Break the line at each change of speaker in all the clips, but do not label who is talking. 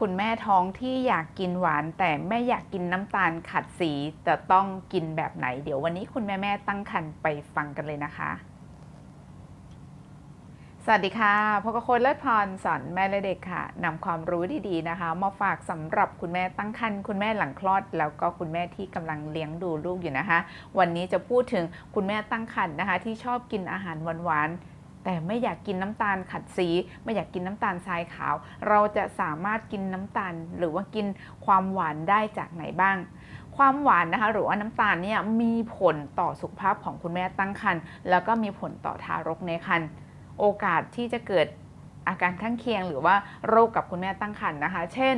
คุณแม่ท้องที่อยากกินหวาน แต่ไม่อยากกินน้ำตาลขัดสีจะต้องกินแบบไหน เดี๋ยววันนี้คุณแม่แม่ตั้งครรภ์ไปฟังกันเลยนะคะ สวัสดีค่ะพกโคนเลิศพรสอนแม่และเด็กค่ะนำความรู้ดีๆนะคะ มาฝากสำหรับคุณแม่ตั้งครรภ์คุณแม่หลังคลอด แล้วก็คุณแม่ที่กำลังเลี้ยงดูลูกอยู่นะคะ วันนี้จะพูดถึงคุณแม่ตั้งครรภ์นะคะ ที่ชอบกินอาหารหวานๆ แต่ไม่อยากกินน้ำตาลขัดสี ไม่อยากกินน้ำตาลทรายขาว เราจะสามารถกินน้ำตาล หรือว่ากินความหวานได้จากไหนบ้าง ความหวานนะคะหรือว่าน้ำตาลเนี่ยมีผลต่อสุขภาพของคุณแม่ตั้งครรภ์แล้วก็มีผลต่อทารกในครรภ์โอกาสที่จะเกิดอาการข้างเคียง หรือว่าโรคกับคุณแม่ตั้งครรภ์นะคะ เช่น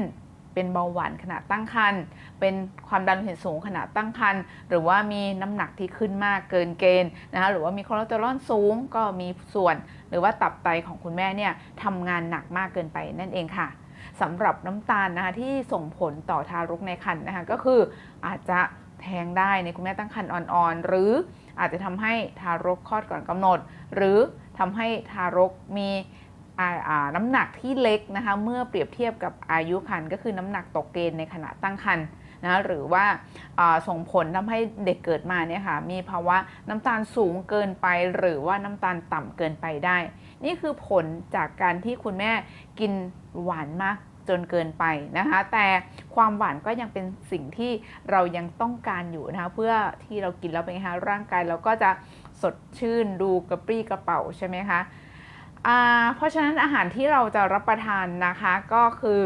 เป็นเบาหวานขณะตั้งครรภ์เป็นความดันโลหิตสูงขณะตั้งครรภ์หรือว่ามีน้ำหนักที่ขึ้นมากเกินเกณฑ์นะคะหรือว่ามีคอเลสเตอรอลสูงก็มีส่วน หรือว่าตับไตของคุณแม่เนี่ยทำงานหนักมากเกินไปนั่นเองค่ะสำหรับน้ำตาลนะคะที่ส่งผลต่อทารกในครรภ์นะคะก็คืออาจจะแทงได้ในคุณแม่ตั้งครรภ์อ่อนๆ หรืออาจจะทำให้ทารกคลอดก่อนกำหนด หรือทำให้ทารกมี น้ำหนักที่เล็กนะคะเมื่อเปรียบเทียบกับอายุครรภ์ก็คือน้ำหนักตกเกณฑ์ในขณะตั้งครรภ์นะหรือว่าส่งผลทำให้เด็กเกิดมาเนี่ยค่ะมีภาวะน้ำตาลสูงเกินไป หรือว่าน้ำตาลต่ำเกินไปได้ นี่คือผลจากการที่คุณแม่กินหวานมากจนเกินไปนะคะ แต่ความหวานก็ยังเป็นสิ่งที่เรายังต้องการอยู่นะคะเพื่อที่เรากินแล้วเป็นไงคะร่างกายเราก็จะสดชื่นดูกระปรี้กระเป๋าใช่ไหมคะ เพราะฉะนั้นอาหารที่เราจะรับประทานนะคะก็คือ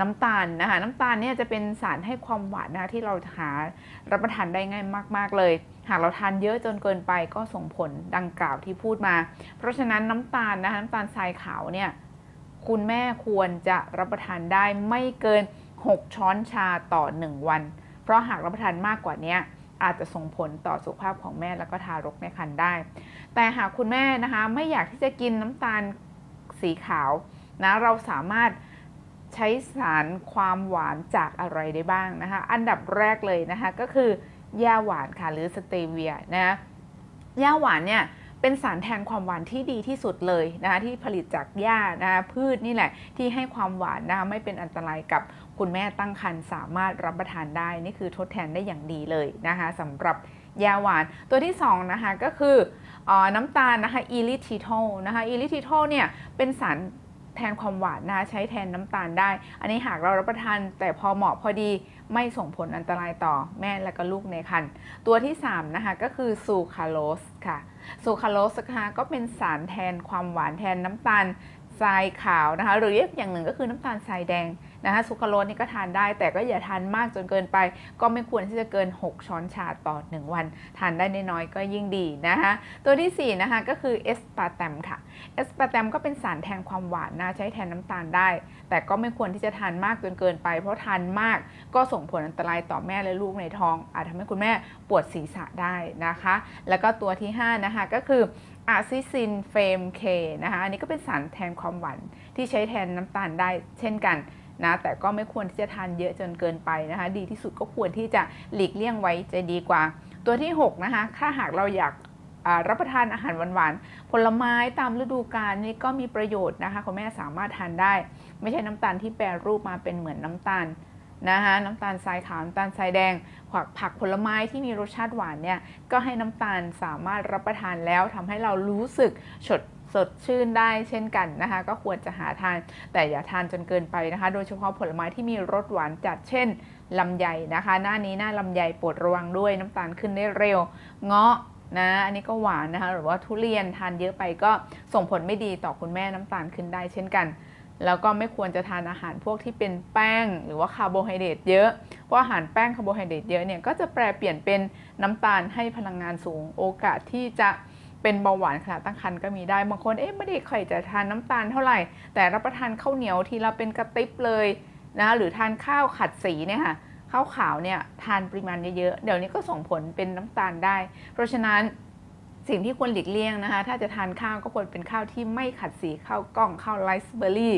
น้ำตาลนะคะน้ำตาลเนี่ยจะเป็นสารให้ความหวานนะคะที่เราหารับประทานได้ง่ายมาก ๆ เลย หากเราทานเยอะจนเกินไปก็ส่งผลดังกล่าวที่พูดมา เพราะฉะนั้นน้ำตาลนะคะน้ำตาลทรายขาวเนี่ยคุณแม่ควรจะรับประทานได้ไม่เกิน 6 ช้อนชาต่อ 1 วัน เพราะหากรับประทานมากกว่านี้ อาจจะส่งผลต่อสุขภาพของแม่แล้วก็ทารกในครรภ์ได้ แต่หากคุณแม่นะคะไม่อยากที่จะกินน้ำตาลสีขาวนะเราสามารถใช้สารความหวานจากอะไรได้บ้างนะคะ อันดับแรกเลยนะคะก็คือย่าหวานค่ะหรือสเตเวียนะย่าหวานเนี่ย เป็นสารแทนความหวานที่ดีที่สุดเลยนะคะที่ผลิตจากหญ้านะคะพืชนี่แหละที่ให้ความหวานนะคะไม่เป็นอันตรายกับคุณแม่ตั้งครรภ์สามารถรับประทานได้ นี่คือทดแทนได้อย่างดีเลยนะคะสำหรับยาหวานตัวที่2นะคะก็คืออน้ำตาลนะคะอีลิทิโทนะคะอีลิทิโทเนี่ยเป็นสาร แทนความหวานนะคะใช้แทนน้ำตาลได้ อันนี้หากเรารับประทานแต่พอเหมาะพอดีไม่ส่งผลอันตรายต่อแม่และก็ลูกในครรภ์ตัวที่ 3 นะคะ ก็คือซูคาโลสค่ะซูคาโลสนะคะก็เป็นสารแทนความหวานแทนน้ำตาลทรายขาวนะคะ หรือเรียกอย่างหนึ่งก็คือน้ำตาลทรายแดง นะคะซูคราโลสนี่ก็ทานได้แต่ก็อย่าทานมากจนเกินไป ก็ไม่ควรที่จะเกิน 6 ช้อนชาต่อ 1 วัน ทานได้น้อยๆก็ยิ่งดีนะคะตัวที่ 4 นะคะก็คือเอสปาร์แตมค่ะเอสปาร์แตมก็เป็นสารแทนความหวานนะใช้แทนน้ำตาลได้ แต่ก็ไม่ควรที่จะทานมากจนเกินไป เพราะทานมากก็ส่งผลอันตรายต่อแม่และลูกในท้อง อาจทำให้คุณแม่ปวดศีรษะได้นะคะ แล้วก็ตัวที่ 5 นะคะก็คืออะซิซินเฟมเคนะคะอันนี้ก็เป็นสารแทนความหวานที่ใช้แทนน้ำตาลได้เช่นกัน นะแต่ก็ไม่ควรที่จะทานเยอะจนเกินไปนะคะ ดีที่สุดก็ควรที่จะหลีกเลี่ยงไว้จะดีกว่า ตัวที่ 6 นะคะถ้าหากเราอยากรับประทานอาหารหวานๆ ผลไม้ตามฤดูกาลนี่ก็มีประโยชน์นะคะคุณแม่สามารถทานได้ ไม่ใช่น้ำตาลที่แปรรูปมาเป็นเหมือนน้ำตาล นะคะน้ำตาลทรายขาวน้ำตาลทรายแดงผักผักผลไม้ที่มีรสชาติหวานเนี่ยก็ให้น้ำตาลสามารถรับประทานแล้วทำให้เรารู้สึกสดสดชื่นได้เช่นกันนะคะ ก็ควรจะหาทาน แต่อย่าทานจนเกินไปนะคะ โดยเฉพาะผลไม้ที่มีรสหวานจัดเช่นลำไยนะคะ หน้านี้หน้าลำไยปวดระวังด้วยน้ำตาลขึ้นได้เร็ว เงาะนะอันนี้ก็หวานนะคะ หรือว่าทุเรียนทานเยอะไปก็ส่งผลไม่ดีต่อคุณแม่น้ำตาลขึ้นได้เช่นกัน แล้วก็ไม่ควรจะทานอาหารพวกที่เป็นแป้งหรือว่าคาร์โบไฮเดรตเยอะ เพราะอาหารแป้งคาร์โบไฮเดรตเยอะเนี่ยก็จะแปลเปลี่ยนเป็นน้ำตาลให้พลังงานสูง โอกาสที่จะเป็นเบาหวานขณะตั้งครรภ์ก็มีได้ บางคนเอ๊ะไม่ได้ค่อยจะทานน้ำตาลเท่าไหร่ แต่รับประทานข้าวเหนียวทีละเป็นกระติบเลยนะหรือทานข้าวขัดสีเนี่ยค่ะข้าวขาวเนี่ยทานปริมาณเยอะๆเดี๋ยวนี้ก็ส่งผลเป็นน้ำตาลได้ เพราะฉะนั้น สิ่งที่ควรหลีกเลี่ยงนะคะ ถ้าจะทานข้าวก็ควรเป็นข้าวที่ไม่ขัดสีข้าวกล้องข้าวไรซ์เบอร์รี่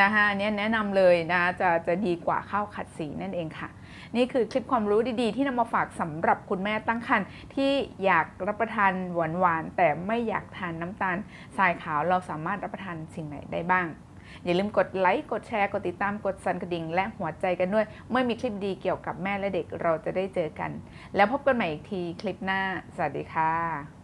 นะคะเนี้ยแนะนำเลยนะจะจะดีกว่าข้าวขัดสีนั่นเองค่ะ นี่คือคลิปความรู้ดีๆ ที่นำมาฝากสำหรับคุณแม่ตั้งครรภ์ที่อยากรับประทานหวานๆแต่ไม่อยากทานน้ำตาลทรายขาวเราสามารถรับประทานสิ่งไหนได้บ้างอย่าลืมกดไลค์ กดแชร์ กดติดตาม กดสั่นกระดิ่ง และหัวใจกันด้วย เมื่อมีคลิปดีเกี่ยวกับแม่และเด็กเราจะได้เจอกัน แล้วพบกันใหม่อีกทีคลิปหน้า สวัสดีค่ะ